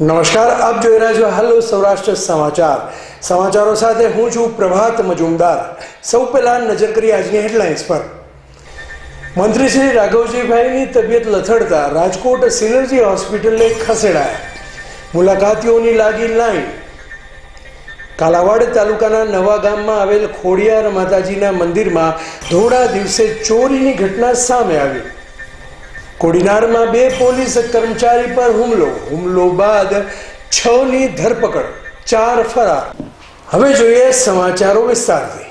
નમસ્કાર, આપ જોઈ રહ્યા છો હેલો સૌરાષ્ટ્ર સમાચાર. સમાચારો સાથે હું છું પ્રભાત મજુમદાર. સૌ પહેલાં નજર કરી આજની હેડલાઇન્સ પર. મંત્રી શ્રી રાઘવજીભાઈની તબિયત લથડતા રાજકોટ સિનર્જી હોસ્પિટલને ખસેડાયા. મુલાકાતીઓની લાગી લાઈન. કાલાવાડ તાલુકાના નવા ગામમાં આવેલ ખોડિયાર માતાજીના મંદિરમાં ધોળા દિવસે ચોરીની ઘટના સામે આવી. કોડીનારમાં બે પોલીસ કર્મચારી પર હુમલો. હુમલો બાદ છ ની ધરપકડ, ચાર ફરાર. હવે જોઈએ સમાચારો વિસ્તારથી.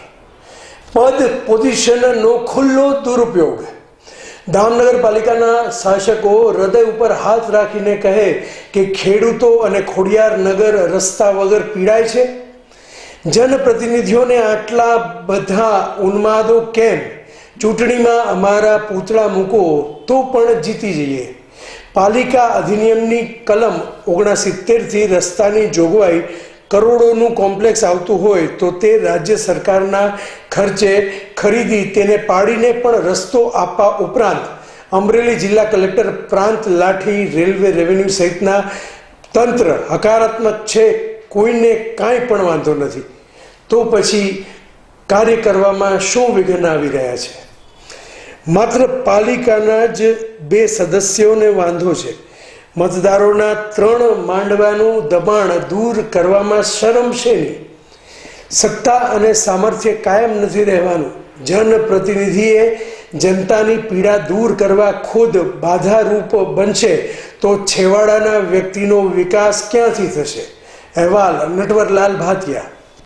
પદ પોઝિશનનો ખુલ્લો દુરુપયોગ. દામનગર પાલિકાના શાસકો હૃદય ઉપર હાથ રાખીને કહે કે ખેડૂતો અને ખોડિયાર નગર રસ્તા વગર પીડાય છે. જનપ્રતિનિધિઓને આટલા બધા ઉન્માદો કેમ? ચૂંટણીમાં અમારા પૂતળા મૂકો તો પણ જીતી જઈએ. પાલિકા અધિનિયમની કલમ ઓગણસિત્તેરથી રસ્તાની જોગવાઈ કરોડોનું કોમ્પ્લેક્સ આવતું હોય તો તે રાજ્ય સરકારના ખર્ચે ખરીદી તેને પાડીને પણ રસ્તો આપવા ઉપરાંત અમરેલી જિલ્લા કલેક્ટર પ્રાંત લાઠી રેલવે રેવન્યુ સહિતના તંત્ર હકારાત્મક છે, કોઈને કાંઈ પણ વાંધો નથી. તો પછી કાર્ય કરવામાં શું વિઘ્ન આવી રહ્યા છે? માત્ર પાલિકાના જ બે સદસ્યોને વાંધો છે. મતદારોના ત્રણ માંડવાનું દબાણ દૂર કરવામાં શરમ છે સત્તા અને સામર્થ્ય કાયમ નથી રહેવાનું. જનપ્રતિનિધિએ જનતાની પીડા દૂર કરવા ખુદ બાધારૂપ બનશે તો છેવાડાના વ્યક્તિનો વિકાસ ક્યાંથી થશે? અહેવાલ નટવરલાલ ભાતિયા